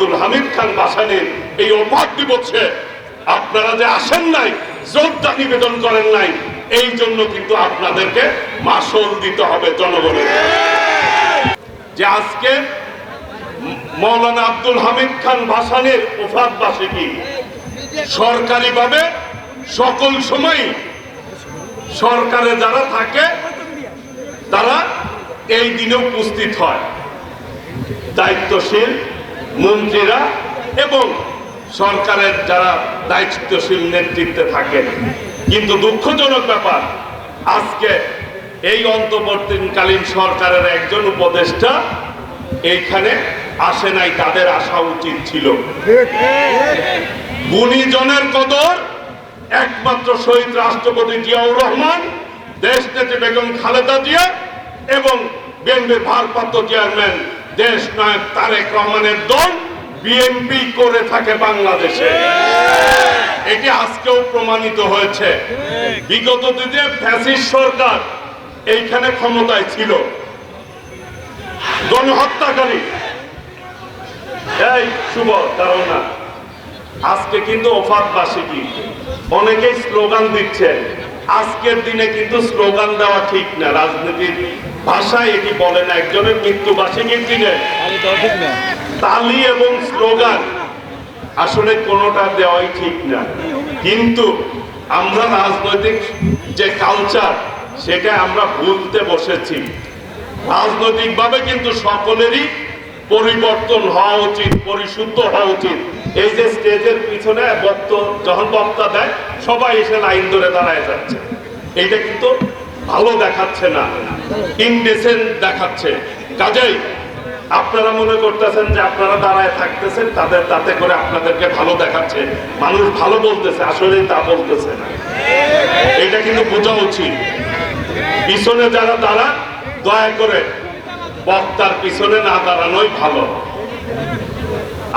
আব্দুল হামিদ খান বাসানির এই অবাক দিবসে আপনারা যে আসেন নাই, শ্রদ্ধা নিবেদন করেন নাই, এই জন্য কিন্তু আপনাদেরকে মাসল দিতে হবে জনগণের। যে আজকে মৌলানা আব্দুল হামিদ খান ভাসানের ওফাত বার্ষিকী সরকারিভাবে সকল সময় সরকারে যারা থাকে, তারা এই দিনে উপস্থিত হয়। দায়িত্বশীল মন্ত্রীরা এবং সরকারের যারা দায়িত্বশীল নেতৃত্বে থাকেন। কিন্তু দুঃখজনক ব্যাপার, আজকে এই অন্তর্বর্তীকালীন সরকারের একজন উপদেষ্টা এইখানে আসে নাই, তাদের আসা উচিত ছিল। গুণীজনের কদর একমাত্র শহীদ রাষ্ট্রপতি জিয়াউর রহমান দেশ নেত্রী বেগম খালেদা জিয়া এবং বিএনপির ভারপ্রাপ্ত চেয়ারম্যান দেশ নায়ক তারেক রহমানের দল বিএনপি করে থাকে বাংলাদেশে। এটি আজকেও প্রমাণিত হয়েছে। বিগত দিনে ফ্যাসিস্ট সরকার এইখানে ক্ষমতায় ছিল। গণহত্যাকারী। এই, শুভ ধারণা আজকে কিন্তু ওফাত বার্ষিকী অনেকেই স্লোগান দিচ্ছে আজকের দিনে কিন্তু স্লোগান দেওয়া ঠিক না। রাজনীতির ভাষায় এটি বলে না একজনের মৃত্যু বার্ষিকীর দিনে তালি এবং স্লোগান আসলে কোনোটা দেওয়াই ঠিক না। কিন্তু আমরা রাজনৈতিক যে কালচার সেটা আমরা ভুলতে বসেছি। রাজনৈতিকভাবে কিন্তু সকলেরই পরিবর্তন হওয়া উচিত পরিশুদ্ধ হওয়া উচিত। এই যে স্টেজের পিছনে বক্ত যখন বক্তা দেয় সবাই এসে লাইন ধরে দাঁড়ায় যাচ্ছে। এটা কিন্তু ভালো দেখাচ্ছে না। ইনডেসেন্ট দেখাচ্ছে। কাজেই আপনারা মনে করতেছেন যে আপনারা দাঁড়ায় থাকতেছেন, তাদের তাতে করে আপনাদেরকে ভালো দেখাচ্ছে। মানুষ ভালো বলতেছে আসলে তা বলতেছে এটা কিন্তু বোঝা উচিত। পিছনে যারা দাঁড়া দয়া করে বক্তার পিছনে না দাঁড়ানোই ভালো।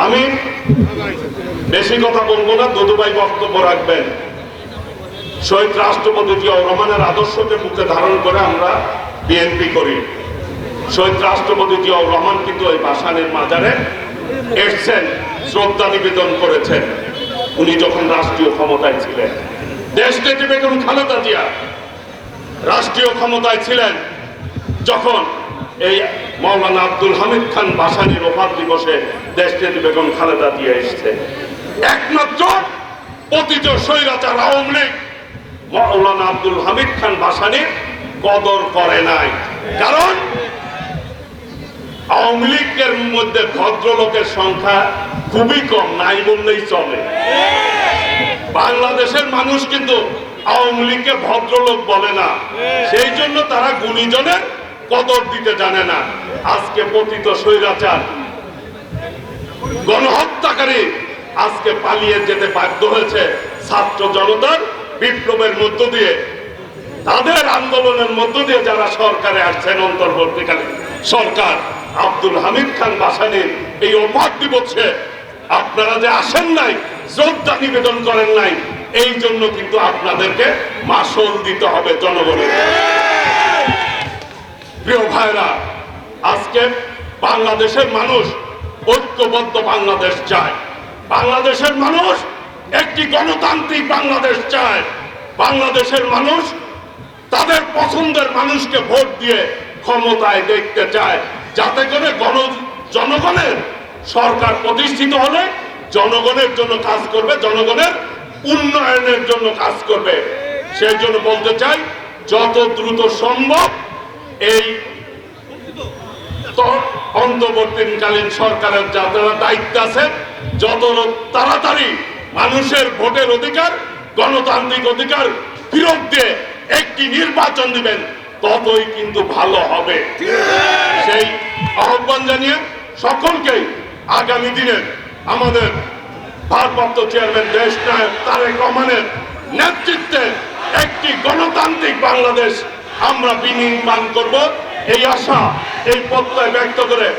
আমি বেশি কথা বলব না, দদুভাই বক্তব্য রাখবেন। শহীদ রাষ্ট্রপতি জিয়াউর রহমানের আদর্শকে মুখে ধারণ করে আমরা বিএনপি করি। শহীদ রাষ্ট্রপতি জিয়াউর রহমান কিন্তু ওই ভাসানের মাজারে এসছেন, শ্রদ্ধা নিবেদন করেছেন। উনি যখন রাষ্ট্রীয় ক্ষমতায় ছিলেন। দেশ নেত্রী বেগম খালেদা জিয়া রাষ্ট্রীয় ক্ষমতায় ছিলেন যখন এই মৌলানা আব্দুল হামিদ খান বাসানির ওফাত দিবসে দেশ নেত্রী বেগম খালেদা দিয়ে এসছে। একমাত্র পতিত স্বৈরাচার আওয়ামী লীগ মৌলানা আব্দুল হামিদ খান বাসানির কদর করে নাই। কারণ আওয়ামী লীগের মধ্যে ভদ্রলোকের সংখ্যা খুবই কম, নাই বললেই চলে। বাংলাদেশের মানুষ কিন্তু আওয়ামী লীগকে ভদ্রলোক বলে না। সেই জন্য তারা গুণীজনের কদর দিতে জানে না। আজকে পতিত স্বৈরাচার, গণহত্যাকারী আজকে পালিয়ে যেতে বাধ্য হয়েছে ছাত্র জনতার বিপ্লবের মধ্য দিয়ে। তাদের আন্দোলনের মধ্য দিয়ে যারা সরকারে আসছেন অন্তর্বর্তীকালীন সরকার আব্দুল হামিদ খান বাসানির এই অবাক দিবসে আপনারা যে আসেন নাই, শ্রদ্ধা নিবেদন করেন নাই, এই জন্য কিন্তু আপনাদেরকে মাসল দিতে হবে জনগণের। প্রিয় ভাইরা, আজকে বাংলাদেশের মানুষ, ঐক্যবদ্ধ বাংলাদেশ চায়। বাংলাদেশের মানুষ, একটি গণতান্ত্রিক বাংলাদেশ চায়। বাংলাদেশের মানুষ তাদের পছন্দের মানুষকে ভোট দিয়ে ক্ষমতায় দেখতে চায়। যাতে করে গণ জনগণের সরকার প্রতিষ্ঠিত হলে জনগণের জন্য কাজ করবে, জনগণের উন্নয়নের জন্য কাজ করবে। সেই জন্য বলতে চাই, যত দ্রুত সম্ভব এই অন্তর্বর্তীকালীন সরকারের যারা দায়িত্ব আছে, যত তাড়াতাড়ি মানুষের ভোটের অধিকার, গণতান্ত্রিক অধিকার ফিরত দিয়ে একটি নির্বাচন দিবেন, ততই কিন্তু ভালো হবে। সেই আহ্বান জানিয়ে সকলকেই আগামী দিনে আমাদের ভারপ্রাপ্ত চেয়ারম্যান দেশ নায়ক তারেক রহমানের নেতৃত্বে একটি গণতান্ত্রিক বাংলাদেশ আমরা বিনির্মাণ করব। এই আশা, এই প্রত্যয় ব্যক্ত করে